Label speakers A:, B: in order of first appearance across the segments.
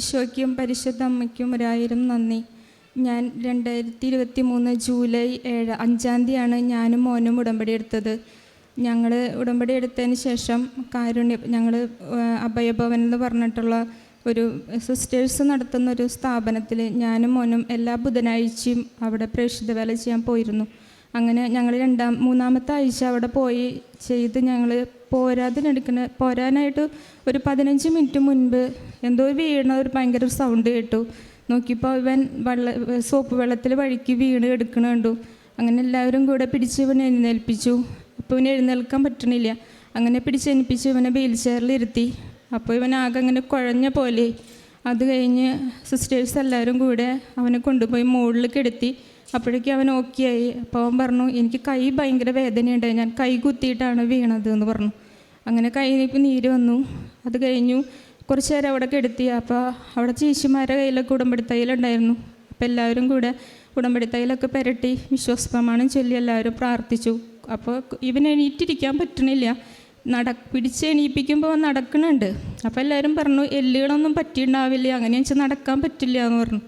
A: ഈശോയ്ക്കും പരിശുദ്ധ അമ്മയ്ക്കും ഒരായിരം നന്ദി. ഞാൻ രണ്ടായിരത്തി ഇരുപത്തി മൂന്ന് ജൂലൈ ഏഴ് അഞ്ചാം തീയതിയാണ് ഞാനും മോനും ഉടമ്പടി എടുത്തത് ഞങ്ങൾ ഉടമ്പടി എടുത്തതിന് ശേഷം കാരുണ്യ ഞങ്ങൾ അഭയഭവൻ എന്ന് പറഞ്ഞിട്ടുള്ള ഒരു സിസ്റ്റേഴ്സ് നടത്തുന്ന ഒരു സ്ഥാപനത്തിൽ ഞാനും മോനും എല്ലാ ബുധനാഴ്ചയും അവിടെ പ്രേക്ഷിത വേല ചെയ്യാൻ പോയിരുന്നു. അങ്ങനെ ഞങ്ങൾ രണ്ടാം മൂന്നാമത്തെ ആഴ്ച അവിടെ പോയി ചെയ്ത് ഞങ്ങൾ പോരാതിനെടുക്കുന്ന പോരാനായിട്ട് ഒരു പതിനഞ്ച് മിനിറ്റ് മുൻപ് എന്തോ വീണ ഒരു ഭയങ്കര സൗണ്ട് കേട്ടു. നോക്കിയപ്പോൾ ഇവൻ വെള്ള സോപ്പ് വെള്ളത്തിൽ വഴുക്കി വീണ് എടുക്കണ കണ്ടു. അങ്ങനെ എല്ലാവരും കൂടെ പിടിച്ച് ഇവനെ എഴുന്നേൽപ്പിച്ചു. അപ്പോൾ ഇവന് എഴുന്നേൽക്കാൻ പറ്റണില്ല. അങ്ങനെ പിടിച്ചെനിപ്പിച്ച് ഇവനെ വീൽ ചെയറിൽ ഇരുത്തി. അപ്പോൾ ഇവൻ ആകെ അങ്ങനെ കുഴഞ്ഞ പോലെ. അത് കഴിഞ്ഞ് സിസ്റ്റേഴ്സ് എല്ലാവരും കൂടെ അവനെ കൊണ്ടുപോയി മുകളിൽ കിടത്തി. അപ്പോഴേക്കും അവൻ ഓക്കെ ആയി. അപ്പോൾ അവൻ പറഞ്ഞു എനിക്ക് കൈ ഭയങ്കര വേദനയുണ്ടായി. ഞാൻ കൈ കുത്തിയിട്ടാണ് വീണത് എന്ന് പറഞ്ഞു. അങ്ങനെ കൈക്ക് നീര് വന്നു. അത് കഴിഞ്ഞു കുറച്ച് നേരം അവിടെ കെടുത്തി അപ്പോൾ അവിടെ ചേച്ചിമാരുടെ കയ്യിലൊക്കെ ഉടമ്പടി തൈലുണ്ടായിരുന്നു അപ്പോൾ എല്ലാവരും കൂടെ ഉടമ്പടി തൈലൊക്കെ പുരട്ടി വിശ്വാസപ്രമാണം ചൊല്ലി എല്ലാവരും പ്രാർത്ഥിച്ചു. അപ്പോൾ ഇവൻ എണീറ്റിരിക്കാൻ പറ്റണില്ല. നട പിടിച്ച് എണീപ്പിക്കുമ്പോൾ നടക്കണുണ്ട്. അപ്പോൾ എല്ലാവരും പറഞ്ഞു എല്ലുകളൊന്നും പറ്റിയിട്ടുണ്ടാവില്ല. അങ്ങനെ വെച്ചാൽ നടക്കാൻ പറ്റില്ല എന്ന് പറഞ്ഞു.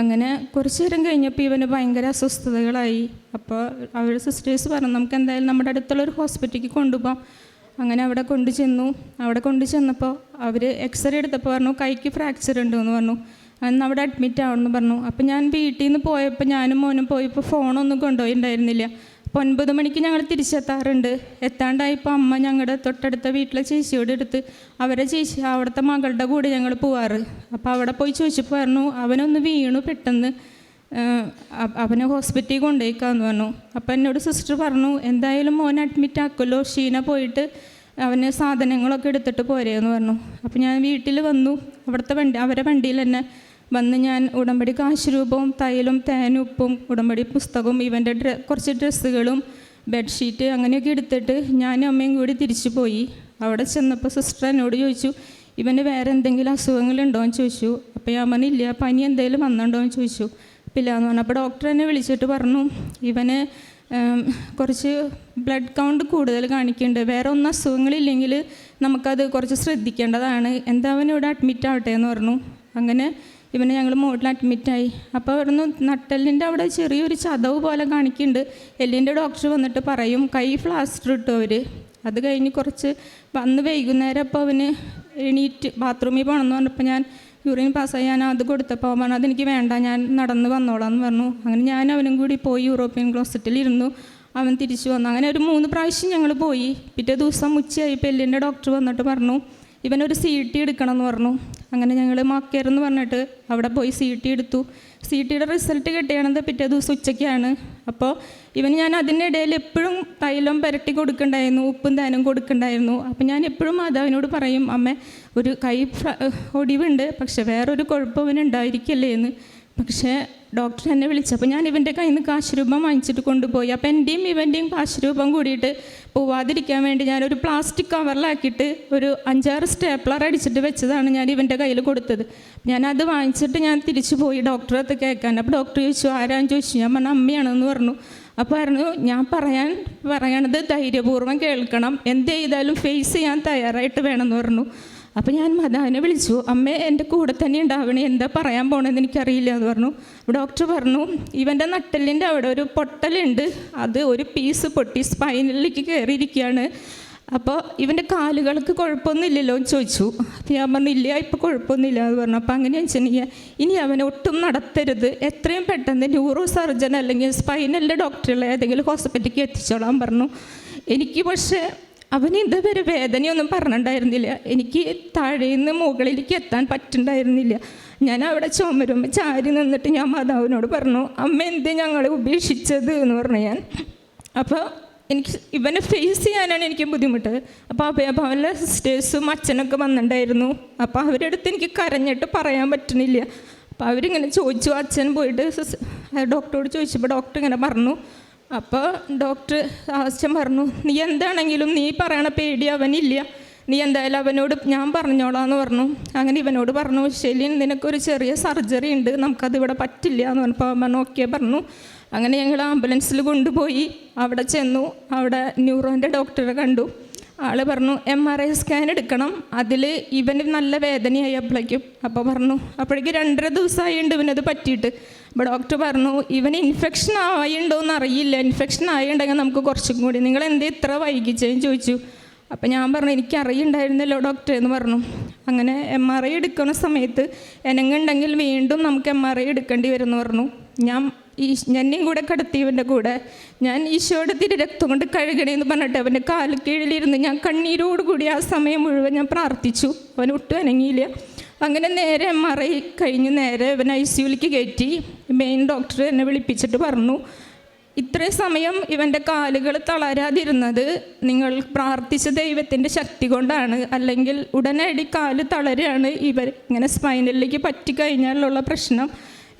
A: അങ്ങനെ കുറച്ച് നേരം കഴിഞ്ഞപ്പോൾ ഇവന് ഭയങ്കര അസ്വസ്ഥതകളായി. അപ്പോൾ അവരുടെ സിസ്റ്റേഴ്സ് പറഞ്ഞു നമുക്ക് എന്തായാലും നമ്മുടെ അടുത്തുള്ള ഒരു ഹോസ്പിറ്റലിലേക്ക് കൊണ്ടുപോകാം. അങ്ങനെ അവിടെ കൊണ്ടു ചെന്നു. അവിടെ കൊണ്ടു ചെന്നപ്പോൾ അവർ എക്സ്റേ എടുത്തപ്പോൾ പറഞ്ഞു കൈക്ക് ഫ്രാക്ചർ ഉണ്ട് എന്ന് പറഞ്ഞു. അന്ന് അവിടെ അഡ്മിറ്റ് ആവണമെന്ന് പറഞ്ഞു. അപ്പോൾ ഞാൻ വീട്ടിൽ നിന്ന് പോയപ്പോൾ ഞാനും മോനും പോയപ്പോൾ ഫോണൊന്നും കൊണ്ടുപോയിണ്ടായിരുന്നില്ല. അപ്പോൾ ഒൻപത് മണിക്ക് ഞങ്ങൾ തിരിച്ചെത്താറുണ്ട്. എത്താണ്ടായപ്പോൾ അമ്മ ഞങ്ങളുടെ തൊട്ടടുത്ത വീട്ടിലെ ചേച്ചിയോട് എടുത്ത് അവരെ ചേച്ചി അവിടുത്തെ മകളുടെ കൂടെ ഞങ്ങൾ പോവാറ്. അപ്പോൾ അവിടെ പോയി ചോദിച്ചപ്പോൾ പറഞ്ഞു അവനൊന്ന് വീണു പെട്ടെന്ന്. അവനെ ഹോസ്പിറ്റലിൽ കൊണ്ടുപോയിക്കാന്ന് പറഞ്ഞു. അപ്പം എന്നോട് സിസ്റ്റർ പറഞ്ഞു എന്തായാലും മോനെ അഡ്മിറ്റ് ആക്കുമല്ലോ. ഷീന പോയിട്ട് അവന് സാധനങ്ങളൊക്കെ എടുത്തിട്ട് പോരെയെന്ന് പറഞ്ഞു. അപ്പം ഞാൻ വീട്ടിൽ വന്നു. അവിടുത്തെ വണ്ടി അവരെ വണ്ടിയിൽ തന്നെ വന്ന് ഞാൻ ഉടമ്പടി കാശുരൂപവും തൈലും തേനും ഉപ്പും ഉടമ്പടി പുസ്തകവും ഇവന്റെ ഡ്ര കുറച്ച് ഡ്രസ്സുകളും ബെഡ്ഷീറ്റ് അങ്ങനെയൊക്കെ എടുത്തിട്ട് ഞാനും അമ്മയും കൂടി തിരിച്ചു പോയി. അവിടെ ചെന്നപ്പോൾ സിസ്റ്റർ എന്നോട് ചോദിച്ചു ഇവന് വേറെ എന്തെങ്കിലും അസുഖങ്ങളുണ്ടോ എന്ന് ചോദിച്ചു. അപ്പോൾ ഞാൻ പറഞ്ഞില്ല പനി എന്തെങ്കിലും വന്നിട്ടുണ്ടോയെന്ന് ചോദിച്ചു. അപ്പോൾ എന്ന് പറഞ്ഞു. അപ്പോൾ ഡോക്ടർ എന്നെ വിളിച്ചിട്ട് പറഞ്ഞു ഇവന് കുറച്ച് ബ്ലഡ് കൗണ്ട് കൂടുതൽ കാണിക്കുന്നുണ്ട് വേറെ ഒന്നും അസുഖങ്ങളില്ലെങ്കിൽ നമുക്കത് കുറച്ച് ശ്രദ്ധിക്കേണ്ടതാണ്. എന്താ അവൻ ഇവിടെ അഡ്മിറ്റ് ആവട്ടെ? എന്ന് പറഞ്ഞു. അങ്ങനെ ഇവനെ ഞങ്ങൾ മുകളിൽ അഡ്മിറ്റായി അപ്പോൾ അവിടുന്ന് നട്ടലിന്റെ അവിടെ ചെറിയൊരു ചതവ് പോലെ കാണിക്കുന്നുണ്ട് എല്ലിന്റെ ഡോക്ടർ വന്നിട്ട് പറയും കൈ ഫ്ലാസ്റ്റർ ഇട്ടു അവർ അത് കഴിഞ്ഞ് കുറച്ച് വന്ന് വൈകുന്നേരം അപ്പോൾ അവന് എണീറ്റ് ബാത്റൂമിൽ പോകണമെന്ന് പറഞ്ഞപ്പോൾ ഞാൻ യൂറിൻ പാസ്സായി ഞാൻ അത് കൊടുത്തപ്പോൾ അവൻ പറഞ്ഞു അതെനിക്ക് വേണ്ട ഞാൻ നടന്ന് വന്നോളാം എന്ന് പറഞ്ഞു. അങ്ങനെ ഞാൻ അവനും കൂടി പോയി യൂറോപ്യൻ ക്ലോസറ്റിൽ ഇരുന്നു. അവൻ തിരിച്ചു വന്നു. അങ്ങനെ ഒരു മൂന്ന് പ്രാവശ്യം ഞങ്ങൾ പോയി. പിറ്റേ ദിവസം ഉച്ചയായി. പെല്ലിന്റെ ഡോക്ടർ വന്നിട്ട് പറഞ്ഞു ഇവനൊരു സി ടി എടുക്കണം എന്ന് പറഞ്ഞു. അങ്ങനെ ഞങ്ങൾ മാക്കേർ എന്ന് പറഞ്ഞിട്ട് അവിടെ പോയി സി ടി എടുത്തു. സി ടിയുടെ റിസൾട്ട് കിട്ടിയണത് പിറ്റേ ദിവസം ഉച്ചയ്ക്കാണ്. അപ്പോൾ ഇവന് ഞാൻ അതിനിടയിൽ എപ്പോഴും തൈലം പുരട്ടി കൊടുക്കണ്ടായിരുന്നു ഉപ്പും തേനും കൊടുക്കണ്ടായിരുന്നു. അപ്പം ഞാൻ എപ്പോഴും മാതാവിനോട് പറയും അമ്മ ഒരു കൈ ഒടിവുണ്ട് പക്ഷെ വേറൊരു കുഴപ്പം അവനുണ്ടായിരിക്കല്ലേ എന്ന് പക്ഷേ ഡോക്ടർ എന്നെ വിളിച്ചപ്പോൾ ഞാൻ ഇവന്റെ കയ്യിൽ നിന്ന് കാശ് രൂപം വാങ്ങിച്ചിട്ട് കൊണ്ടുപോയി. അപ്പോൾ എന്റെയും ഇവന്റെയും കാശ് രൂപം കൂടിയിട്ട് പോവാതിരിക്കാൻ വേണ്ടി ഞാനൊരു പ്ലാസ്റ്റിക് കവറിലാക്കിയിട്ട് ഒരു അഞ്ചാറ് സ്റ്റേപ്ലർ അടിച്ചിട്ട് വെച്ചതാണ് ഞാൻ ഇവന്റെ കയ്യിൽ കൊടുത്തത്. ഞാനത് വാങ്ങിച്ചിട്ട് ഞാൻ തിരിച്ചു പോയി ഡോക്ടറെ കേൾക്കാൻ. അപ്പോൾ ഡോക്ടർ ചോദിച്ചു ആരാന്ന് ചോദിച്ചു? ഞാൻ പറഞ്ഞ അമ്മയാണെന്ന് പറഞ്ഞു. അപ്പോൾ പറഞ്ഞു ഞാൻ പറയാൻ പറയണത് ധൈര്യപൂർവം കേൾക്കണം. എന്ത് ചെയ്താലും ഫേസ് ചെയ്യാൻ തയ്യാറായിട്ട് വേണമെന്ന് പറഞ്ഞു. അപ്പോൾ ഞാൻ മദാനെ വിളിച്ചു അമ്മ എന്റെ കൂടെ തന്നെ ഉണ്ടാവണേ എന്താ പറയാൻ പോകണമെന്ന് എനിക്കറിയില്ല എന്ന് പറഞ്ഞു. ഡോക്ടർ പറഞ്ഞു ഇവന്റെ നട്ടലിന്റെ അവിടെ ഒരു പൊട്ടലുണ്ട് അത് ഒരു പീസ് പൊട്ടി സ്പൈനലിലേക്ക് കയറിയിരിക്കുകയാണ് അപ്പോൾ ഇവന്റെ കാലുകൾക്ക് കുഴപ്പമൊന്നുമില്ലല്ലോ എന്ന് ചോദിച്ചു. അപ്പോൾ ഞാൻ പറഞ്ഞു ഇല്ല ഇപ്പോൾ കുഴപ്പമൊന്നുമില്ല എന്ന് പറഞ്ഞു. അപ്പോൾ അങ്ങനെ വെച്ചിട്ടുണ്ടെങ്കിൽ ഇനി അവനെ ഒട്ടും നടത്തരുത് എത്രയും പെട്ടെന്ന് ന്യൂറോ സർജൻ അല്ലെങ്കിൽ സ്പൈനലിന്റെ ഡോക്ടറുകളെ ഏതെങ്കിലും ഹോസ്പിറ്റലിലേക്ക് എത്തിച്ചോളാൻ പറഞ്ഞു. എനിക്ക് പക്ഷേ അവന് ഇതുവരെ വേദനയൊന്നും പറഞ്ഞിട്ടുണ്ടായിരുന്നില്ല. എനിക്ക് താഴേന്ന് മുകളിലേക്ക് എത്താൻ പറ്റുണ്ടായിരുന്നില്ല ഞാൻ അവിടെ ചുമരുമ്പോൾ ചാരി നിന്നിട്ട് ഞാൻ മാതാവിനോട് പറഞ്ഞു അമ്മ എന്ത് ഞങ്ങളെ ഉപേക്ഷിച്ചത്? എന്ന് പറഞ്ഞു ഞാൻ. അപ്പോൾ എനിക്ക് ഇവനെ ഫേസ് ചെയ്യാനാണ് എനിക്ക് ബുദ്ധിമുട്ട്. അപ്പോൾ അഭയഭവനിലെ സിസ്റ്റേഴ്സും അച്ഛനൊക്കെ വന്നിട്ടുണ്ടായിരുന്നു. അപ്പോൾ അവരുടെ അടുത്ത് എനിക്ക് കരഞ്ഞിട്ട് പറയാൻ പറ്റുന്നില്ല. അപ്പോൾ അവരിങ്ങനെ ചോദിച്ചു. അച്ഛൻ പോയിട്ട് ഡോക്ടറോട് ചോദിച്ചപ്പോൾ ഡോക്ടർ ഇങ്ങനെ പറഞ്ഞു അപ്പോൾ ഡോക്ടർ ആവശ്യം പറഞ്ഞു നീ എന്താണെങ്കിലും നീ പറയണ പേടി അവനില്ല. നീ എന്തായാലും അവനോട് ഞാൻ പറഞ്ഞോളാന്ന് പറഞ്ഞു. അങ്ങനെ ഇവനോട് പറഞ്ഞു ശരി നിനക്കൊരു ചെറിയ സർജറി ഉണ്ട് നമുക്കത് ഇവിടെ പറ്റില്ല എന്ന് പറഞ്ഞപ്പോൾ അമ്മ ഓക്കെ പറഞ്ഞു. അങ്ങനെ ഞങ്ങൾ ആംബുലൻസിൽ കൊണ്ടുപോയി അവിടെ ചെന്നു. അവിടെ ന്യൂറോന്റെ ഡോക്ടറെ കണ്ടു. ആൾ പറഞ്ഞു എം ആർ ഐ സ്കാൻ എടുക്കണം. അതിൽ ഇവന് നല്ല വേദനയായി അപ്പോഴേക്കും അപ്പോൾ പറഞ്ഞു അപ്പോഴേക്കും രണ്ടര ദിവസമായിട്ടുണ്ട് ഇവനത് പറ്റിയിട്ട്. അപ്പോൾ ഡോക്ടർ പറഞ്ഞു ഇവന് ഇൻഫെക്ഷൻ ആയിട്ടുണ്ടോ എന്ന് അറിയില്ല. ഇൻഫെക്ഷൻ ആയിട്ടുണ്ടെങ്കിൽ നമുക്ക് കുറച്ചും കൂടി. നിങ്ങൾ എന്തേ ഇത്ര വൈകിച്ചതെന്ന് ചോദിച്ചു. അപ്പം ഞാൻ പറഞ്ഞു എനിക്ക് അറിയുണ്ടായിരുന്നല്ലോ ഡോക്ടർ എന്ന് പറഞ്ഞു. അങ്ങനെ എം ആർ ഐ എടുക്കുന്ന സമയത്ത് എനങ്ങുണ്ടെങ്കിൽ വീണ്ടും നമുക്ക് എം ആർ ഐ എടുക്കേണ്ടി വരുമെന്ന് പറഞ്ഞു. ഞാൻ ഈ എന്നെയും കൂടെ കടത്തിയവന്റെ കൂടെ ഞാൻ ഈശോയുടെ തിരി രക്തം കൊണ്ട് കഴുകണേന്ന് പറഞ്ഞിട്ട് അവന്റെ കാൽ കീഴിലിരുന്ന് ഞാൻ കണ്ണീരോടുകൂടി ആ സമയം മുഴുവൻ ഞാൻ പ്രാർത്ഥിച്ചു. അവൻ ഒട്ടും അനങ്ങിയില്ല. അങ്ങനെ നേരെ എം ആർ ഐ കഴിഞ്ഞ്. നേരെ ഇവൻ ഐ സിയുലേക്ക് കയറ്റി. മെയിൻ ഡോക്ടർ എന്നെ വിളിപ്പിച്ചിട്ട് പറഞ്ഞു ഇത്രയും സമയം ഇവന്റെ കാലുകൾ തളരാതിരുന്നത് നിങ്ങൾ പ്രാർത്ഥിച്ച ദൈവത്തിന്റെ ശക്തി കൊണ്ടാണ്. അല്ലെങ്കിൽ ഉടനടി കാൽ തളരുകയാണ് ഇവർ ഇങ്ങനെ സ്പൈനലിലേക്ക് പറ്റിക്കഴിഞ്ഞാലുള്ള പ്രശ്നം.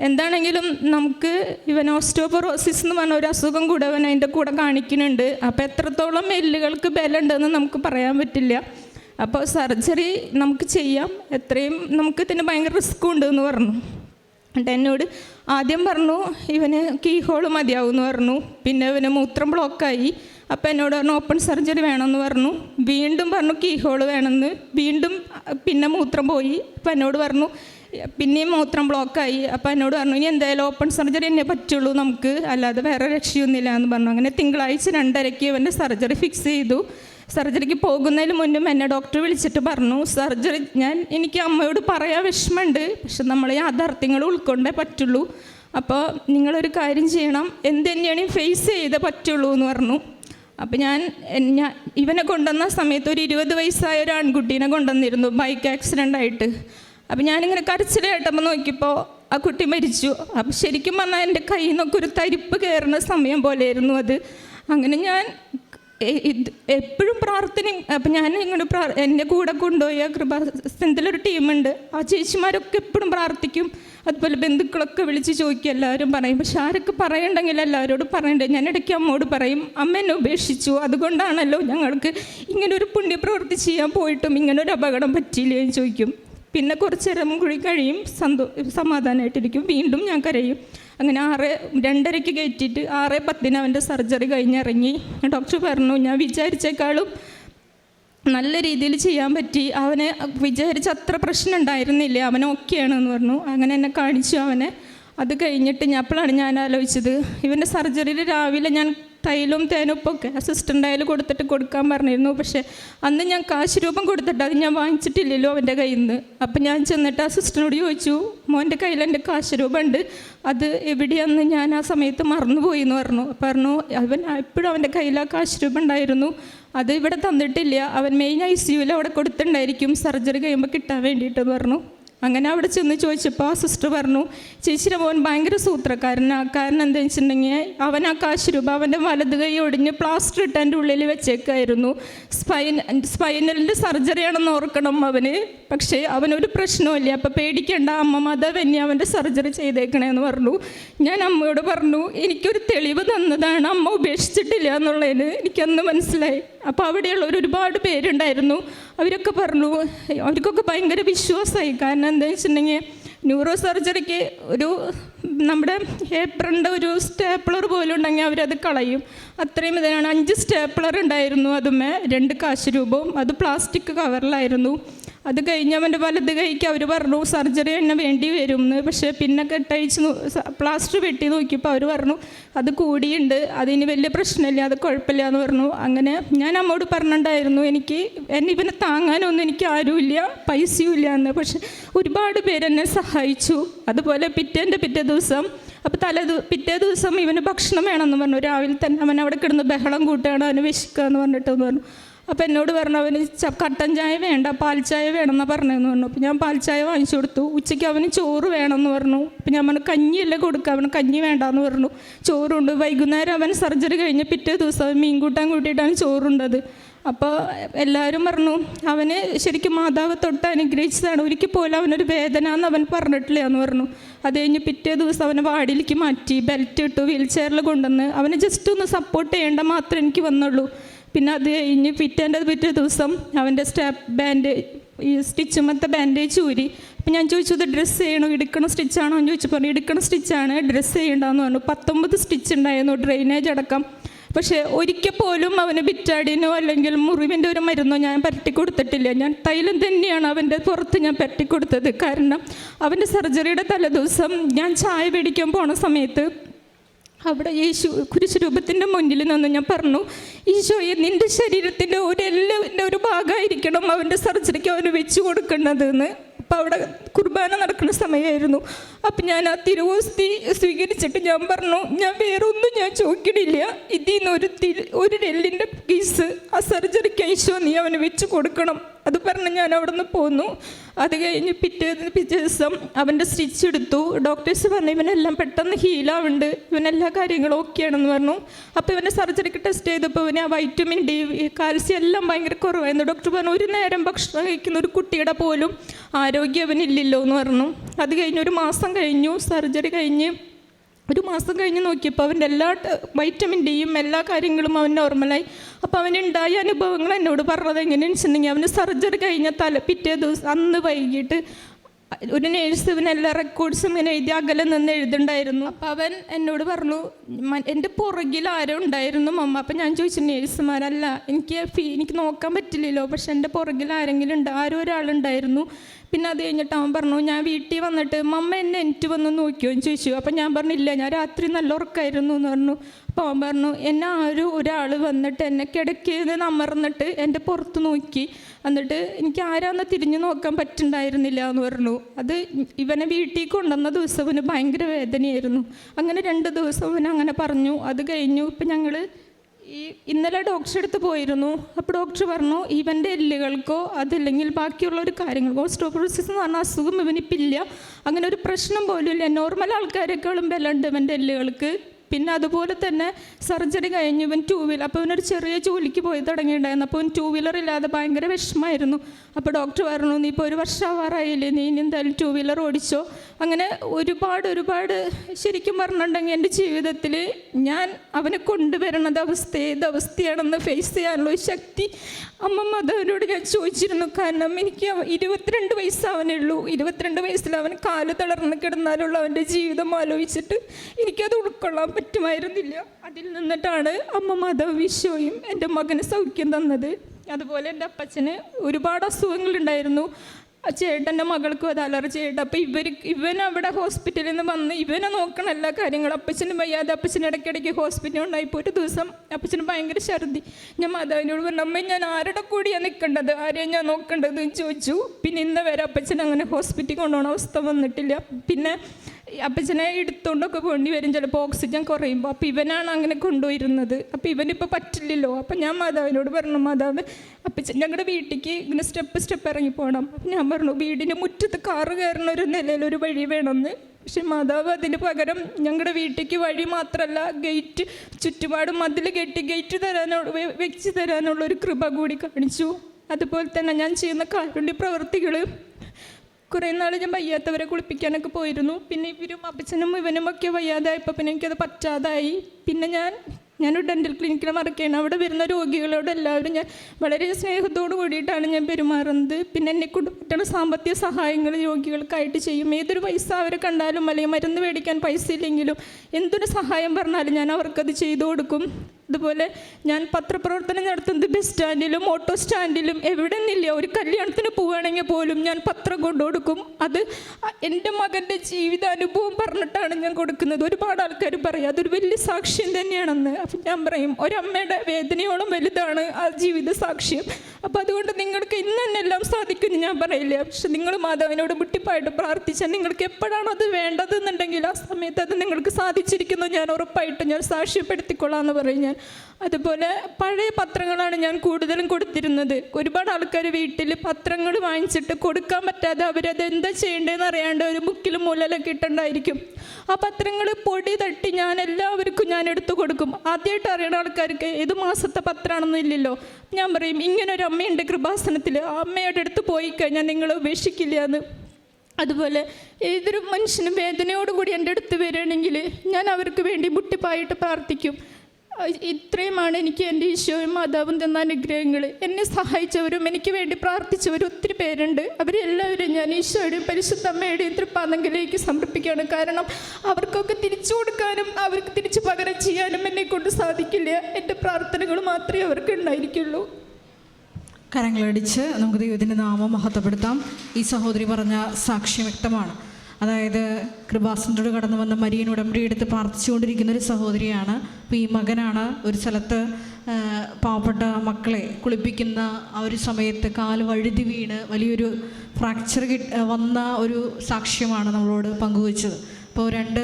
A: എന്താണെങ്കിലും നമുക്ക് ഇവൻ ഓസ്റ്റോപൊറോസിസ് എന്ന് പറഞ്ഞ ഒരു അസുഖം കൂടെ അവൻ അതിന്റെ കൂടെ കാണിക്കുന്നുണ്ട്. അപ്പോൾ എത്രത്തോളം എല്ലുകൾക്ക് ബലമുണ്ടെന്ന് നമുക്ക് പറയാൻ പറ്റില്ല. അപ്പോൾ സർജറി നമുക്ക് ചെയ്യാം. എത്രയും നമുക്ക് ഇതിന് ഭയങ്കര റിസ്ക് ഉണ്ട് എന്ന് പറഞ്ഞു. എന്നിട്ട് എന്നോട് ആദ്യം പറഞ്ഞു ഇവന് കീ ഹോൾ മതിയാവും എന്ന് പറഞ്ഞു. പിന്നെ ഇവന് മൂത്രം ബ്ലോക്കായി അപ്പോൾ എന്നോട് പറഞ്ഞു ഓപ്പൺ സർജറി വേണമെന്ന് പറഞ്ഞു. വീണ്ടും പറഞ്ഞു കീ ഹോൾ വേണമെന്ന്. വീണ്ടും പിന്നെ മൂത്രം പോയി. അപ്പം എന്നോട് പറഞ്ഞു പിന്നെയും മൂത്രം ബ്ലോക്കായി അപ്പം എന്നോട് പറഞ്ഞു ഇനി എന്തായാലും ഓപ്പൺ സർജറി എന്നെ പറ്റുള്ളൂ നമുക്ക്. അല്ലാതെ വേറെ രക്ഷയൊന്നുമില്ല എന്ന് പറഞ്ഞു. അങ്ങനെ തിങ്കളാഴ്ച രണ്ടരയ്ക്ക് ഇവന്റെ സർജറി ഫിക്സ് ചെയ്തു. സർജറിക്ക് പോകുന്നതിന് മുന്നും എന്നെ ഡോക്ടർ വിളിച്ചിട്ട് പറഞ്ഞു സർജറി ഞാൻ എനിക്ക് അമ്മയോട് പറയാൻ വിഷമമുണ്ട് പക്ഷെ നമ്മൾ യാഥാർത്ഥ്യങ്ങൾ ഉൾക്കൊണ്ടേ പറ്റുള്ളൂ. അപ്പോൾ നിങ്ങളൊരു കാര്യം ചെയ്യണം എന്ത് തന്നെയാണ് ഫേസ് ചെയ്തേ പറ്റുള്ളൂ എന്ന് പറഞ്ഞു. അപ്പം ഞാൻ ഞാൻ ഇവനെ കൊണ്ടുവന്ന സമയത്ത് ഒരു ഇരുപത് വയസ്സായ ഒരു ആൺകുട്ടീനെ കൊണ്ടുവന്നിരുന്നു ബൈക്ക് ആക്സിഡന്റ് ആയിട്ട്. അപ്പം ഞാനിങ്ങനെ കരച്ചിൽ കേട്ടപ്പോൾ നോക്കിയപ്പോൾ ആ കുട്ടി മരിച്ചു. അപ്പം ശരിക്കും പറഞ്ഞാൽ എന്റെ കയ്യിൽ നിന്നൊക്കെ ഒരു തരിപ്പ് കയറുന്ന സമയം പോലെയായിരുന്നു അത്. അങ്ങനെ ഞാൻ എപ്പോഴും പ്രാർത്ഥനയും അപ്പം ഞാൻ ഇങ്ങോട്ട് പ്രാ എന്റെ കൂടെ കൊണ്ടുപോയ കൃപാസനത്തിലൊരു ടീമുണ്ട്. ആ ചേച്ചിമാരൊക്കെ എപ്പോഴും പ്രാർത്ഥിക്കും. അതുപോലെ ബന്ധുക്കളൊക്കെ വിളിച്ച് ചോദിക്കും എല്ലാവരും പറയും. പക്ഷെ ആരൊക്കെ പറയണ്ടെങ്കിൽ എല്ലാവരോടും പറയണ്ടേ. ഞാൻ ഇടയ്ക്ക് അമ്മോട് പറയും അമ്മ എന്നെ ഉപേക്ഷിച്ചു. അതുകൊണ്ടാണല്ലോ ഞങ്ങൾക്ക് ഇങ്ങനെ ഒരു പുണ്യപ്രവൃത്തി ചെയ്യാൻ പോയിട്ടും ഇങ്ങനെ ഒരു അപകടം പറ്റിയില്ലേ? എന്ന് ചോദിക്കും. പിന്നെ കുറച്ച് നേരം കൂടി കഴിയും സന്തോ സമാധാനമായിട്ടിരിക്കും വീണ്ടും ഞാൻ കരയും. അങ്ങനെ ആറ് രണ്ടരയ്ക്ക് കയറ്റിയിട്ട് ആറ് പത്തിന് അവന്റെ സർജറി കഴിഞ്ഞിറങ്ങി. ഡോക്ടർ പറഞ്ഞു ഞാൻ വിചാരിച്ചേക്കാളും നല്ല രീതിയിൽ ചെയ്യാൻ പറ്റി. അവനെ വിചാരിച്ച അത്ര പ്രശ്നം ഉണ്ടായിരുന്നില്ല. അവൻ ഓക്കെയാണെന്ന് പറഞ്ഞു. അങ്ങനെ എന്നെ കാണിച്ചു അവനെ. അത് കഴിഞ്ഞിട്ട് ഞാൻ അപ്പോഴാണ് ഞാൻ ആലോചിച്ചത് ഇവന്റെ സർജറിയിൽ രാവിലെ ഞാൻ തൈലും തേനുപ്പൊക്കെ അസിസ്റ്റന്റ് ആയാലും കൊടുത്തിട്ട് കൊടുക്കാൻ പറഞ്ഞിരുന്നു. പക്ഷേ അന്ന് ഞാൻ കാശ് രൂപം കൊടുത്തിട്ട് അത് ഞാൻ വാങ്ങിച്ചിട്ടില്ലല്ലോ അവന്റെ കയ്യിൽ നിന്ന് അപ്പം ഞാൻ ചെന്നിട്ട് അസിസ്റ്റനോട് ചോദിച്ചു മോന്റെ കയ്യിൽ എന്റെ കാശ് രൂപം ഉണ്ട് അത് എവിടെയാന്ന് ഞാൻ ആ സമയത്ത് മറന്നുപോയി എന്ന് പറഞ്ഞു. പറഞ്ഞു അവൻ എപ്പോഴും അവന്റെ കയ്യിൽ ആ കാശ് രൂപം ഉണ്ടായിരുന്നു. അത് ഇവിടെ തന്നിട്ടില്ല. അവൻ മെയിൻ ഐ സിയുവിൽ അവിടെ കൊടുത്തിട്ടുണ്ടായിരിക്കും. സർജറി കഴിയുമ്പോൾ കിട്ടാൻ വേണ്ടിയിട്ടെന്ന് പറഞ്ഞു. അങ്ങനെ അവിടെ ചെന്ന് ചോദിച്ചപ്പോൾ ആ സിസ്റ്റർ പറഞ്ഞു ചേച്ചിയുടെ മോൻ ഭയങ്കര സൂത്രക്കാരനാണ് കാരണം എന്താ വെച്ചിട്ടുണ്ടെങ്കിൽ അവൻ ആ കാശ് രൂപ അവന്റെ വലത് കൈ ഒടിഞ്ഞ് പ്ലാസ്റ്റർ ഇട്ട് എന്റെ ഉള്ളിൽ വെച്ചേക്കായിരുന്നു. സ്പൈൻ സ്പൈനലിന്റെ സർജറിയാണെന്ന് ഓർക്കണം അവന്. പക്ഷേ അവനൊരു പ്രശ്നമില്ല അപ്പോൾ പേടിക്കേണ്ട അമ്മ മത തന്നെ അവന്റെ സർജറി ചെയ്തേക്കണേന്ന് പറഞ്ഞു. ഞാൻ അമ്മയോട് പറഞ്ഞു എനിക്കൊരു തെളിവ് തന്നതാണ്. അമ്മ ഉപേക്ഷിച്ചിട്ടില്ല എന്നുള്ളതിന് എനിക്കന്ന് മനസ്സിലായി. അപ്പോൾ അവിടെയുള്ളവർ ഒരുപാട് പേരുണ്ടായിരുന്നു. അവരൊക്കെ പറഞ്ഞു അവർക്കൊക്കെ ഭയങ്കര വിശ്വാസമായി. കാരണം എന്താ വെച്ചിട്ടുണ്ടെങ്കിൽ ന്യൂറോ സർജറിക്ക് ഒരു നമ്മുടെ ഏപ്രിലിന്റെ ഒരു സ്റ്റേപ്ലർ പോലും ഉണ്ടെങ്കിൽ അവരത് കളയും. അത്രയും ഇതിനാണ് അഞ്ച് സ്റ്റേപ്ലർ ഉണ്ടായിരുന്നു. അതുമേ രണ്ട് കാശ് രൂപവും അത് പ്ലാസ്റ്റിക് കവറിലായിരുന്നു അത് കഴിഞ്ഞ് അവന്റെ വലത് കൈക്ക് അവർ പറഞ്ഞു സർജറി തന്നെ വേണ്ടി വരും എന്ന് പക്ഷേ പിന്നെ കെട്ടഴിച്ച് പ്ലാസ്റ്റർ വെട്ടി നോക്കിയപ്പോൾ അവർ പറഞ്ഞു അത് കൂടിയുണ്ട് അതിന് വലിയ പ്രശ്നമില്ല അത് കുഴപ്പമില്ല എന്ന് പറഞ്ഞു. അങ്ങനെ ഞാൻ അമ്മോട് പറഞ്ഞിട്ടുണ്ടായിരുന്നു എനിക്ക് എന്നെ ഇവനെ താങ്ങാനൊന്നും എനിക്ക് ആരുമില്ല പൈസയും ഇല്ല എന്ന് പക്ഷെ ഒരുപാട് പേരെന്നെ സഹായിച്ചു. അതുപോലെ പിറ്റേന്റെ പിറ്റേ ദിവസം അപ്പോൾ തലേ പിറ്റേ ദിവസം ഇവന് ഭക്ഷണം വേണമെന്ന് പറഞ്ഞു. രാവിലെ തന്നെ അവൻ അവിടെ കിടന്ന് ബഹളം കൂട്ടുകയാണ് അവന് വിശക്കുക എന്ന് പറഞ്ഞിട്ടെന്ന് പറഞ്ഞു. അപ്പോൾ എന്നോട് പറഞ്ഞു അവന് കട്ടൻ ചായ വേണ്ട പാൽ ചായ പറഞ്ഞു പറഞ്ഞതെന്ന് പറഞ്ഞു. അപ്പോൾ ഞാൻ പാൽ ചായ വാങ്ങിച്ചു കൊടുത്തു. ഉച്ചയ്ക്ക് അവന് ചോറ് വേണമെന്ന് പറഞ്ഞു. അപ്പോൾ ഞാൻ പറഞ്ഞു കഞ്ഞിയല്ലേ കൊടുക്കുക അവന് കഞ്ഞി വേണ്ടാന്ന് പറഞ്ഞു. ചോറുണ്ട്. വൈകുന്നേരം അവൻ സർജറി കഴിഞ്ഞ് പിറ്റേ ദിവസം അവൻ മീൻ കൂട്ടാൻ കൂട്ടിയിട്ടാണ് ചോറുണ്ടത്. അപ്പോൾ എല്ലാവരും പറഞ്ഞു അവന് ശരിക്കും മാതാവ് തൊട്ട് അനുഗ്രഹിച്ചതാണ്. ഒരിക്കൽ പോലും അവനൊരു വേദന എന്ന് അവൻ പറഞ്ഞിട്ടില്ല എന്ന് പറഞ്ഞു. അത് കഴിഞ്ഞ് പിറ്റേ ദിവസം അവനെ വാടിയിലേക്ക് മാറ്റി ബെൽറ്റ് ഇട്ടു വീൽ ചെയറിൽ കൊണ്ടുവന്ന് അവനെ ജസ്റ്റ് ഒന്ന് സപ്പോർട്ട് ചെയ്യേണ്ട മാത്രമേ എനിക്ക് വന്നുള്ളൂ. പിന്നെ അത് കഴിഞ്ഞ് പിറ്റേന്റെ പിറ്റേ ദിവസം അവന്റെ സ്റ്റാപ്പ് ബാൻഡ് ഈ സ്റ്റിച്ചുമത്തെ ബാൻഡേജ് ഊരി അപ്പം ഞാൻ ചോദിച്ചു ഇത് ഡ്രസ്സ് ചെയ്യണോ? എടുക്കണ സ്റ്റിച്ചാണോ? എന്ന് ചോദിച്ചു പറഞ്ഞു എടുക്കണ സ്റ്റിച്ചാണ്. ഡ്രസ്സ് ചെയ്യണ്ടെന്ന് പറഞ്ഞു. പത്തൊമ്പത് സ്റ്റിച്ച് ഉണ്ടായിരുന്നു ഡ്രെയിനേജ് അടക്കം. പക്ഷേ ഒരിക്കൽ പോലും അവന് ബിറ്റാഡിനോ അല്ലെങ്കിൽ മുറിവിന്റെ ഒരു മരുന്നോ ഞാൻ പരട്ടി കൊടുത്തിട്ടില്ല. ഞാൻ തൈലം തന്നെയാണ് അവന്റെ പുറത്ത് ഞാൻ പരട്ടി കൊടുത്തത്. കാരണം അവന്റെ സർജറിയുടെ തലേദിവസം ഞാൻ ചായ മേടിക്കാൻ പോണ സമയത്ത് അവിടെ യേശു കുരിശ് രൂപത്തിന്റെ മുന്നിൽ നിന്ന് ഞാൻ പറഞ്ഞു ഈശോയെ നിന്റെ ശരീരത്തിന്റെ ഒരു എല്ലാവിന്റെ ഒരു ഭാഗമായിരിക്കണം അവന്റെ സർജറിക്ക് അവന് വെച്ച് കൊടുക്കേണ്ടതെന്ന്. അപ്പം അവിടെ കുർബാന നടക്കുന്ന സമയമായിരുന്നു. അപ്പം ഞാൻ ആ തിരുവോസ്തി സ്വീകരിച്ചിട്ട് ഞാൻ പറഞ്ഞു ഞാൻ വേറെ ഒന്നും ഞാൻ ചോദിക്കണില്ല. ഇതിൽ നിന്ന് ഒരു തിരു ഒരു എല്ലിന്റെ പീസ് ആ സർജറിക്ക് ഈശോ നീ അവന് വെച്ച് കൊടുക്കണം. അത് പറഞ്ഞ് ഞാൻ അവിടെ നിന്ന് പോന്നു. അത് കഴിഞ്ഞ് പിറ്റേ പിറ്റേ ദിവസം അവന്റെ സ്റ്റിച്ച് എടുത്തു. ഡോക്ടേഴ്സ് പറഞ്ഞു ഇവനെല്ലാം പെട്ടെന്ന് ഹീലാവുണ്ട് ഇവനെല്ലാ കാര്യങ്ങളും ഓക്കെയാണെന്ന് പറഞ്ഞു. അപ്പോൾ ഇവന്റെ സർജറിക്ക് ടെസ്റ്റ് ചെയ്തപ്പോൾ ഇവന് ആ വൈറ്റമിൻ ഡി കാൽസ്യം എല്ലാം ഭയങ്കര കുറവായിരുന്നു. ഡോക്ടർ പറഞ്ഞു ഒരു നേരം ഭക്ഷണം കഴിക്കുന്ന ഒരു കുട്ടിയുടെ പോലും ആരോഗ്യം അവനില്ലല്ലോ എന്ന് പറഞ്ഞു. അത് കഴിഞ്ഞ് ഒരു മാസം കഴിഞ്ഞു. സർജറി കഴിഞ്ഞ് ഒരു മാസം കഴിഞ്ഞ് നോക്കിയപ്പോൾ അവന്റെ എല്ലാ വൈറ്റമിൻ ഡിയും എല്ലാ കാര്യങ്ങളും അവൻ നോർമലായി. അപ്പോൾ അവനുണ്ടായ അനുഭവങ്ങൾ എന്നോട് പറഞ്ഞത് എങ്ങനെയാണെന്ന് വെച്ചിട്ടുണ്ടെങ്കിൽ അവന് സർജറി കഴിഞ്ഞ തല പിറ്റേ ദിവസം അന്ന് വൈകിട്ട് ഒരു നേഴ്സ് ഇവന് എല്ലാ റെക്കോർഡ്സും ഇങ്ങനെ എഴുതി അകലെ നിന്ന് എഴുതുണ്ടായിരുന്നു. അപ്പോൾ അവൻ എന്നോട് പറഞ്ഞു "മ- എന്റെ പുറകിൽ ആരോ ഉണ്ടായിരുന്നു മമ്മ. അപ്പം ഞാൻ ചോദിച്ചു നേഴ്സുമാരല്ല എനിക്ക് ഫീ എനിക്ക് നോക്കാൻ പറ്റില്ലല്ലോ പക്ഷെ എന്റെ പുറകിൽ ആരെങ്കിലും ഉണ്ട് ആരോ ഒരാളുണ്ടായിരുന്നു പിന്നെ അത് കഴിഞ്ഞിട്ട് അവൻ പറഞ്ഞു ഞാൻ വീട്ടിൽ വന്നിട്ട് മമ്മ എന്നെ എനിക്ക് വന്ന് നോക്കിയോ? എന്ന് ചോദിച്ചു. അപ്പം ഞാൻ പറഞ്ഞില്ല ഞാൻ രാത്രി നല്ല ഉറക്കായിരുന്നു എന്ന് പറഞ്ഞു. അപ്പോൾ അവൻ പറഞ്ഞു എന്നെ ആരും ഒരാൾ വന്നിട്ട് എന്നെ കിടക്കിയത് അമർന്നിട്ട് എന്റെ പുറത്ത് നോക്കി. എന്നിട്ട് എനിക്ക് ആരാന്ന് തിരിഞ്ഞു നോക്കാൻ പറ്റുണ്ടായിരുന്നില്ല എന്ന് പറഞ്ഞു. അത് ഇവനെ വീട്ടിൽ കൊണ്ടുവന്ന ദിവസം അവന് ഭയങ്കര വേദനയായിരുന്നു. അങ്ങനെ രണ്ട് ദിവസം അവൻ അങ്ങനെ പറഞ്ഞു. അത് കഴിഞ്ഞു. ഇപ്പം ഞങ്ങൾ ഈ ഇന്നലെ ഡോക്ടറെ അടുത്ത് പോയിരുന്നു. അപ്പോൾ ഡോക്ടർ പറഞ്ഞു ഇവന്റെ എല്ലുകൾക്കോ അതല്ലെങ്കിൽ ബാക്കിയുള്ള ഒരു കാര്യങ്ങൾക്കോ സ്റ്റോപ്രോസിസ് എന്ന് പറഞ്ഞ അസുഖം ഇവനിപ്പില്ല. അങ്ങനെ ഒരു പ്രശ്നം പോലും ഇല്ല നോർമൽ ആൾക്കാരെക്കാളും ബലമുണ്ട് ഇവന്റെ എല്ലുകൾക്ക്. പിന്നെ അതുപോലെ തന്നെ സർജറി കഴിഞ്ഞ് ഇവൻ ടൂ വീലർ അപ്പോൾ ഇവനൊരു ചെറിയ ജോലിക്ക് പോയി തുടങ്ങിയിട്ടുണ്ടായിരുന്നു. അപ്പോൾ ഇവൻ ടൂ വീലർ ഇല്ലാതെ ഭയങ്കര വിഷമമായിരുന്നു. അപ്പോൾ ഡോക്ടർ പറഞ്ഞു നീ ഇപ്പോൾ ഒരു വർഷം ആവാറായില്ലേ നീ ഇനി എന്തായാലും ടൂ വീലർ ഓടിച്ചോ? അങ്ങനെ ഒരുപാട് ഒരുപാട് ശരിക്കും പറഞ്ഞിട്ടുണ്ടെങ്കിൽ എന്റെ ജീവിതത്തിൽ ഞാൻ അവനെ കൊണ്ടുവരണത് അവസ്ഥ ഏത് അവസ്ഥയാണെന്ന് ഫേസ് ചെയ്യാനുള്ള ശക്തി അമ്മ മതവനോട് ഞാൻ ചോദിച്ചിരുന്നു. കാരണം എനിക്ക് ഇരുപത്തിരണ്ട് വയസ്സാവനേ ഉള്ളൂ ഇരുപത്തിരണ്ട് വയസ്സിൽ അവൻ കാൽ തളർന്ന് കിടന്നാലുള്ള അവന്റെ ജീവിതം ആലോചിച്ചിട്ട് എനിക്കത് ഉൾക്കൊള്ളാൻ പറ്റുമായിരുന്നില്ല. അതിൽ നിന്നിട്ടാണ് അമ്മ മതവിശ്വയും എന്റെ മകന് സൗഖ്യം തന്നത്. അതുപോലെ എന്റെ അപ്പച്ചന് ഒരുപാട് അസുഖങ്ങളുണ്ടായിരുന്നു. ആ ചേട്ടന്റെ മകൾക്കും അത് അലർജി ആയിട്ട് അപ്പോൾ ഇവർ ഇവൻ അവിടെ ഹോസ്പിറ്റലിൽ നിന്ന് വന്ന് ഇവനെ നോക്കണം എല്ലാ കാര്യങ്ങളും. അപ്പച്ചന് വയ്യാതെ അപ്പച്ചന് ഇടയ്ക്കിടയ്ക്ക് ഹോസ്പിറ്റലിൽ ഉണ്ടായിപ്പോൾ ഒരു ദിവസം അപ്പച്ചന് ഭയങ്കര ഛർദി. ഞാൻ മാതാവിനോട് പറഞ്ഞു അമ്മ ഞാൻ ആരുടെ കൂടിയാണ് നിൽക്കേണ്ടത്? ആരെയാണ് ഞാൻ നോക്കേണ്ടത്? ചോദിച്ചു. പിന്നെ ഇന്ന് വരെ അപ്പച്ചൻ അങ്ങനെ ഹോസ്പിറ്റലിൽ കൊണ്ടുപോകണ അവസ്ഥ വന്നിട്ടില്ല. പിന്നെ അപ്പച്ചനെ എടുത്തുകൊണ്ടൊക്കെ വേണ്ടി വരും. ചിലപ്പോൾ ഓക്സിജൻ കുറയുമ്പോൾ അപ്പോൾ ഇവനാണ് അങ്ങനെ കൊണ്ടുവരുന്നത്. അപ്പോൾ ഇവനിപ്പോൾ പറ്റില്ലല്ലോ. അപ്പം ഞാൻ മാതാവിനോട് പറഞ്ഞു മാതാവ് അപ്പച്ചൻ ഞങ്ങളുടെ വീട്ടിലേക്ക് ഇങ്ങനെ സ്റ്റെപ്പ് സ്റ്റെപ്പ് ഇറങ്ങി പോകണം അപ്പം ഞാൻ പറഞ്ഞു വീടിന്റെ മുറ്റത്ത് കാറ് കയറുന്ന ഒരു നിലയിൽ ഒരു വഴി വേണമെന്ന്. പക്ഷെ മാതാവ് അതിന് പകരം ഞങ്ങളുടെ വീട്ടിലേക്ക് വഴി മാത്രമല്ല ഗേറ്റ് ചുറ്റുപാടും മതിൽ കെട്ടി ഗേറ്റ് തരാനുള്ള വെച്ച് തരാനുള്ള ഒരു കൃപ കൂടി കാണിച്ചു. അതുപോലെ തന്നെ ഞാൻ ചെയ്യുന്ന കാരുണ്യ പ്രവൃത്തികൾ കുറേ നാൾ ഞാൻ വയ്യാത്തവരെ കുളിപ്പിക്കാനൊക്കെ പോയിരുന്നു. പിന്നെ ഇവരും അപ്പച്ചനും ഇവനും ഒക്കെ വയ്യാതായപ്പോൾ പിന്നെ എനിക്കത് പറ്റാതായി. പിന്നെ ഞാൻ ഞാനൊരു ഡെന്റൽ ക്ലിനിക്കിൽ മറക്കുകയാണ് അവിടെ വരുന്ന രോഗികളോട് എല്ലാവരും ഞാൻ വളരെ സ്നേഹത്തോടു കൂടിയിട്ടാണ് ഞാൻ പെരുമാറുന്നത്. പിന്നെ എന്നെ കൊണ്ട് സാമ്പത്തിക സഹായങ്ങൾ രോഗികൾക്കായിട്ട് ചെയ്യും. ഏതൊരു പൈസ അവരെ കണ്ടാലും അല്ലെങ്കിൽ മരുന്ന് മേടിക്കാൻ പൈസ ഇല്ലെങ്കിലും എന്തൊരു സഹായം പറഞ്ഞാലും ഞാൻ അവർക്കത് ചെയ്തു കൊടുക്കും. അതുപോലെ ഞാൻ പത്രപ്രവർത്തനം നടത്തുന്നത് ബസ് സ്റ്റാൻഡിലും ഓട്ടോ സ്റ്റാൻഡിലും എവിടെ നിന്നില്ല. ഒരു കല്യാണത്തിന് പോവുകയാണെങ്കിൽ പോലും ഞാൻ പത്രം കൊണ്ടു കൊടുക്കും. അത് എന്റെ മകന്റെ ജീവിതാനുഭവം പറഞ്ഞിട്ടാണ് ഞാൻ കൊടുക്കുന്നത്. ഒരുപാട് ആൾക്കാർ പറയും അതൊരു വലിയ സാക്ഷ്യം തന്നെയാണെന്ന്. അപ്പം ഞാൻ പറയും ഒരമ്മയുടെ വേദനയോളം വലുതാണ് ആ ജീവിത സാക്ഷ്യം. അപ്പം അതുകൊണ്ട് നിങ്ങൾക്ക് ഇന്ന് തന്നെ എല്ലാം സാധിക്കുമെന്ന് ഞാൻ പറയില്ല. പക്ഷെ നിങ്ങൾ മാതാവിനോട് മുട്ടിപ്പായിട്ട് പ്രാർത്ഥിച്ചാൽ നിങ്ങൾക്ക് എപ്പോഴാണോ അത് വേണ്ടതെന്നുണ്ടെങ്കിൽ ആ സമയത്ത് അത് നിങ്ങൾക്ക് സാധിച്ചിരിക്കുന്നു. ഞാൻ ഉറപ്പായിട്ട് ഞാൻ സാക്ഷ്യപ്പെടുത്തിക്കൊള്ളാം എന്ന് പറയും ഞാൻ. അതുപോലെ പഴയ പത്രങ്ങളാണ് ഞാൻ കൂടുതലും കൊടുത്തിരുന്നത്. ഒരുപാട് ആൾക്കാർ വീട്ടിൽ പത്രങ്ങൾ വാങ്ങിച്ചിട്ട് കൊടുക്കാൻ പറ്റാതെ അവരത് എന്താ ചെയ്യേണ്ടതെന്ന് അറിയാണ്ട് ഒരു ബുക്കിലും മൂലയിലൊക്കെ ഇട്ടുണ്ടായിരിക്കും ആ പത്രങ്ങൾ പൊടി തട്ടി ഞാൻ എല്ലാവർക്കും ഞാൻ എടുത്തു കൊടുക്കും. ആദ്യമായിട്ട് അറിയണ ആൾക്കാർക്ക് ഏത് മാസത്തെ പത്രമാണെന്നും ഇല്ലല്ലോ. ഞാൻ പറയും ഇങ്ങനെ ഒരു അമ്മയുണ്ട് കൃപാസനത്തിൽ ആ അമ്മയുടെ അടുത്ത് പോയി കഴിഞ്ഞാൽ നിങ്ങൾ ഉപേക്ഷിക്കില്ല എന്ന്. അതുപോലെ ഏതൊരു മനുഷ്യനും വേദനയോടുകൂടി എന്റെ അടുത്ത് വരികയാണെങ്കിൽ ഞാൻ അവർക്ക് വേണ്ടി മുട്ടിപ്പായിട്ട് പ്രാർത്ഥിക്കും. ഇത്രയുമാണ് എനിക്ക് എന്റെ ഈശോയും മാതാവും തന്ന അനുഗ്രഹങ്ങൾ എന്നെ സഹായിച്ചവരും എനിക്ക് വേണ്ടി പ്രാർത്ഥിച്ചവരും ഒത്തിരി പേരുണ്ട്. അവരെല്ലാവരും ഞാൻ ഈശോയുടെയും പരിശുദ്ധ അമ്മയുടെയും തൃപ്പാന്നെങ്കിലേക്ക് സമർപ്പിക്കുകയാണ്. കാരണം അവർക്കൊക്കെ തിരിച്ചു കൊടുക്കാനും അവർക്ക് തിരിച്ചു പകരം ചെയ്യാനും എന്നെ കൊണ്ട് സാധിക്കില്ല. എന്റെ പ്രാർത്ഥനകൾ മാത്രമേ അവർക്ക് ഉണ്ടായിരിക്കുള്ളൂ.
B: കരങ്ങളടിച്ച് നമുക്ക് ദൈവത്തിന്റെ നാമം മഹത്വപ്പെടുത്താം. ഈ സഹോദരി പറഞ്ഞ സാക്ഷ്യം വ്യക്തമാണ്. അതായത് കൃപാസനത്തോട് കടന്നു വന്ന മരിയൻ ഉടമ്പടി എടുത്ത് പ്രാർത്ഥിച്ചുകൊണ്ടിരിക്കുന്ന ഒരു സഹോദരിയാണ്. അപ്പോൾ ഈ മകനാണ് ഒരു സ്ഥലത്ത് പാവപ്പെട്ട മക്കളെ കുളിപ്പിക്കുന്ന ആ ഒരു സമയത്ത് കാൽ വഴുതി വീണ് വലിയൊരു ഫ്രാക്ചർ കിട്ട വന്ന ഒരു സാക്ഷ്യമാണ് നമ്മളോട് പങ്കുവച്ചത്. അപ്പോൾ രണ്ട്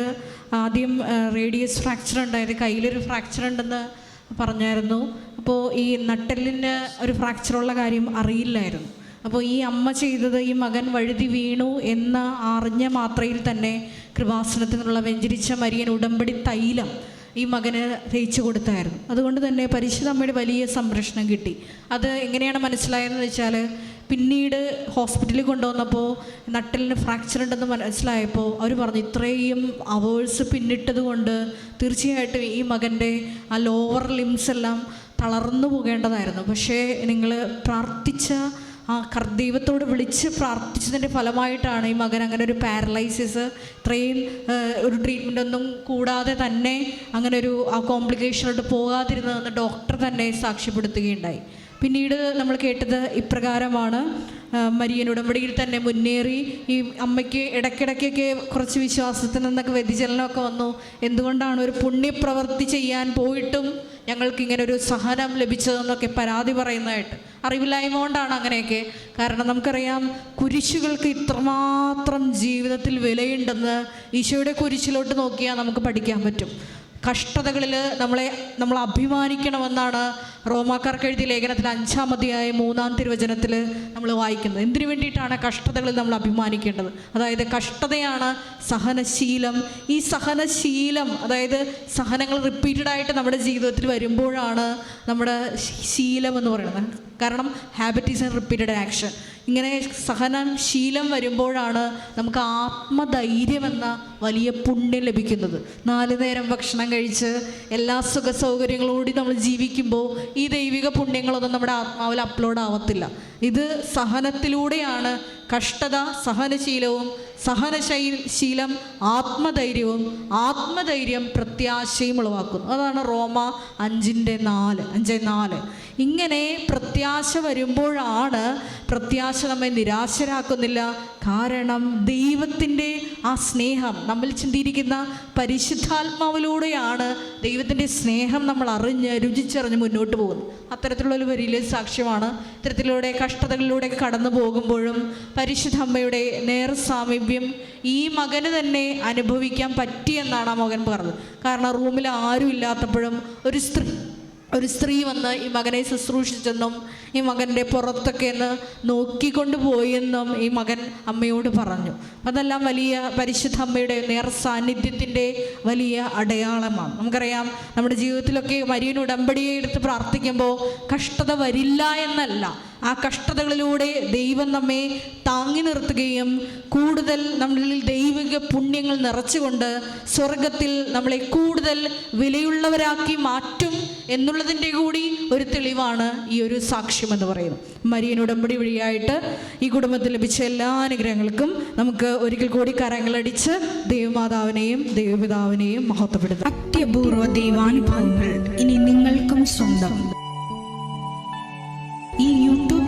B: ആദ്യം റേഡിയസ് ഫ്രാക്ചർ ഉണ്ടായത് കയ്യിലൊരു ഫ്രാക്ചർ ഉണ്ടെന്ന് പറഞ്ഞായിരുന്നു. അപ്പോൾ ഈ നട്ടെല്ലിന് ഒരു ഫ്രാക്ചറുള്ള കാര്യം അറിയില്ലായിരുന്നു. അപ്പോൾ ഈ അമ്മ ചെയ്തത് ഈ മകൻ വഴുതി വീണു എന്ന് അറിഞ്ഞ മാത്രയിൽ തന്നെ കൃപാസനത്തിൽ നിന്നുള്ള വെഞ്ചരിച്ച മരിയൻ ഉടമ്പടി തൈലം ഈ മകന് തേച്ചു കൊടുത്തായിരുന്നു. അതുകൊണ്ട് തന്നെ പരിശുദ്ധമ്മയുടെ വലിയ സംരക്ഷണം കിട്ടി. അത് എങ്ങനെയാണ് മനസ്സിലായതെന്ന് വെച്ചാൽ പിന്നീട് ഹോസ്പിറ്റലിൽ കൊണ്ടുവന്നപ്പോൾ നട്ടലിന് ഫ്രാക്ചർ ഉണ്ടെന്ന് മനസ്സിലായപ്പോൾ അവർ പറഞ്ഞു ഇത്രയും അവേഴ്സ് പിന്നിട്ടത് കൊണ്ട് തീർച്ചയായിട്ടും ഈ മകന്റെ ആ ലോവർ ലിംസ് എല്ലാം തളർന്നു പോകേണ്ടതായിരുന്നു. പക്ഷേ നിങ്ങൾ പ്രാർത്ഥിച്ച ആ ദൈവത്തോട് വിളിച്ച് പ്രാർത്ഥിച്ചതിന്റെ ഫലമായിട്ടാണ് ഈ മകൻ അങ്ങനെ ഒരു പാരലൈസിസ് ഇത്രയും ഒരു ട്രീറ്റ്മെന്റ് ഒന്നും കൂടാതെ തന്നെ അങ്ങനെ ഒരു ആ കോംപ്ലിക്കേഷനോട്ട് പോകാതിരുന്നതെന്ന് ഡോക്ടർ തന്നെ സാക്ഷ്യപ്പെടുത്തുകയുണ്ടായി. പിന്നീട് നമ്മൾ കേട്ടത് ഇപ്രകാരമാണ് മരിയൻ ഉടമ്പടിയിൽ തന്നെ മുന്നേറി ഈ അമ്മയ്ക്ക് ഇടയ്ക്കിടയ്ക്കൊക്കെ കുറച്ച് വിശ്വാസത്തിൽ നിന്നൊക്കെ വ്യതിചലനമൊക്കെ വന്നു. എന്തുകൊണ്ടാണ് ഒരു പുണ്യപ്രവൃത്തി ചെയ്യാൻ പോയിട്ടും ഞങ്ങൾക്ക് ഇങ്ങനെ ഒരു സഹനം ലഭിച്ചതെന്നൊക്കെ പരാതി പറയുന്നതായിട്ട്. അറിവില്ലായ്മ കൊണ്ടാണ് അങ്ങനെയൊക്കെ. കാരണം നമുക്കറിയാം കുരിശുകൾക്ക് ഇത്രമാത്രം ജീവിതത്തിൽ വിലയുണ്ടെന്ന് ഈശോയുടെ കുരിശിലോട്ട് നോക്കിയാൽ നമുക്ക് പഠിക്കാൻ പറ്റും. കഷ്ടതകളിൽ നമ്മളെ നമ്മൾ അഭിമാനിക്കണമെന്നാണ് റോമാക്കാർക്ക് എഴുതിയ ലേഖനത്തിൽ അഞ്ചാം അധ്യായ മൂന്നാം തിരുവചനത്തിൽ നമ്മൾ വായിക്കുന്നത്. എന്തിനു വേണ്ടിയിട്ടാണ് കഷ്ടതകളിൽ നമ്മൾ അഭിമാനിക്കേണ്ടത്? അതായത് കഷ്ടതയാണ് സഹനശീലം. ഈ സഹനശീലം അതായത് സഹനങ്ങൾ റിപ്പീറ്റഡായിട്ട് നമ്മുടെ ജീവിതത്തിൽ വരുമ്പോഴാണ് നമ്മുടെ ശീലം എന്ന് പറയുന്നത്. കാരണം habit is a repeated action ഇങ്ങനെ സഹനം ശീലം വരുമ്പോഴാണ് നമുക്ക് ആത്മധൈര്യം എന്ന വലിയ പുണ്യം ലഭിക്കുന്നത്. നാല് നേരം ഭക്ഷണം കഴിച്ച് എല്ലാ സുഖ സൗകര്യങ്ങളോടി നമ്മൾ ജീവിക്കുമ്പോൾ ഈ ദൈവിക പുണ്യങ്ങളൊന്നും നമ്മുടെ ആത്മാവിൽ അപ്ലോഡ് ആവത്തില്ല. ഇത് സഹനത്തിലൂടെയാണ് കഷ്ടത സഹനശീലവും സഹനശൈ- ശീലം ആത്മധൈര്യവും ആത്മധൈര്യം പ്രത്യാശയും ഉളവാക്കുന്നു. അതാണ് റോമ അഞ്ചിന്റെ നാല് അഞ്ച് നാല്. ഇങ്ങനെ പ്രത്യാശ വരുമ്പോഴാണ് പ്രത്യാശ നമ്മെ നിരാശരാക്കുന്നില്ല. കാരണം ദൈവത്തിന്റെ ആ സ്നേഹം നമ്മൾ ചിന്തിയിരിക്കുന്ന പരിശുദ്ധാത്മാവിലൂടെയാണ് ദൈവത്തിന്റെ സ്നേഹം നമ്മൾ അറിഞ്ഞ് രുചിച്ചറിഞ്ഞ് മുന്നോട്ട് പോകുന്നത്. അത്തരത്തിലുള്ള ഒരു വലിയ സാക്ഷ്യമാണ്. ഇത്തരത്തിലൂടെ കഷ്ടതകളിലൂടെ കടന്നു പോകുമ്പോഴും പരിശുദ്ധ അമ്മയുടെ നേർ സാമീപ്യം ഈ മകന് തന്നെ അനുഭവിക്കാൻ പറ്റിയെന്നാണ് ആ മകൻ പറഞ്ഞത്. കാരണം റൂമിൽ ആരും ഇല്ലാത്തപ്പോഴും ഒരു സ്ത്രീ ഒരു സ്ത്രീ വന്ന് ഈ മകനെ ശുശ്രൂഷിച്ചെന്നും ഈ മകന്റെ പുറത്തൊക്കെ ഒന്ന് നോക്കിക്കൊണ്ട് പോയെന്നും ഈ മകൻ അമ്മയോട് പറഞ്ഞു. അതെല്ലാം വലിയ പരിശുദ്ധ അമ്മയുടെ നേർ സാന്നിധ്യത്തിന്റെ വലിയ അടയാളമാണ്. നമുക്കറിയാം നമ്മുടെ ജീവിതത്തിലൊക്കെ മരിയൻ ഉടമ്പടിയെ എടുത്ത് പ്രാർത്ഥിക്കുമ്പോൾ കഷ്ടത വരില്ല എന്നല്ല. ആ കഷ്ടതകളിലൂടെ ദൈവം നമ്മെ താങ്ങി നിർത്തുകയും കൂടുതൽ നമ്മളിൽ ദൈവിക പുണ്യങ്ങൾ നിറച്ചുകൊണ്ട് സ്വർഗത്തിൽ നമ്മളെ കൂടുതൽ വിലയുള്ളവരാക്കി മാറ്റും എന്നുള്ളതിന്റെ കൂടി ഒരു തെളിവാണ് ഈ ഒരു സാക്ഷ്യം എന്ന് പറയുന്നത്. മരിയൻ ഉടമ്പടി വഴിയായിട്ട് ഈ കുടുംബത്തിൽ ലഭിച്ച എല്ലാ അനുഗ്രഹങ്ങൾക്കും നമുക്ക് ഒരിക്കൽ കൂടി കരങ്ങളടിച്ച് ദൈവമാതാവിനെയും ദൈവപിതാവിനെയും മഹത്വപ്പെടുത്താം.
C: അത്യപൂർവ ദൈവാനുഭവങ്ങൾ ഇനി നിങ്ങൾക്കും സ്വന്തം.